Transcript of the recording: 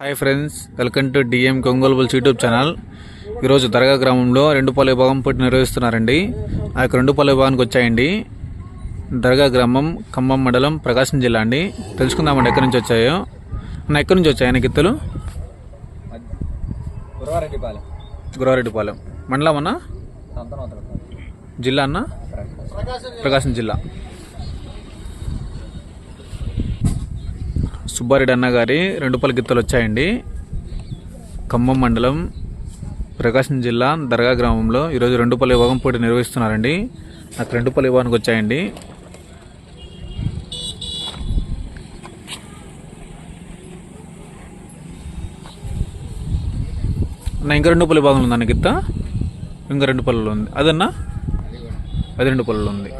Hi friends welcome to DM కొంగోలుబుల్స్ YouTube channel ఈరోజు దర్గా గ్రామంలో రెండు పల్లె భాగం పోటీ నిర్వహిస్తున్నారండి. ఆ యొక్క రెండు పల్లె భాగానికి వచ్చాయండి. దర్గా గ్రామం ఖమ్మం మండలం ప్రకాశం జిల్లా అండి. తెలుసుకుందామండి ఎక్కడి నుంచి వచ్చాయో. అన్న ఎక్కడి నుంచి వచ్చాయన్న గిత్తలు? గురవారెడ్డిపాలెం. గురవారెడ్డిపాలెం. మండలం అన్న? జిల్లా అన్న? ప్రకాశం జిల్లా. సుబ్బారెడ్డి అన్న గారి రెండు పలు గిత్తలు వచ్చాయండి. ఖమ్మం మండలం ప్రకాశం జిల్లా దర్గా గ్రామంలో ఈరోజు రెండు పల్లె విభాగం పోటీ నిర్వహిస్తున్నారండి. నాకు రెండు పల్లి విభాగానికి వచ్చాయండి. నా ఇంకా రెండు పల్లి భాగంలో ఉందన్న గిత్త? ఇంకా రెండు పల్లెలు ఉంది. అదన్నా? అది రెండు పల్లెలు ఉంది.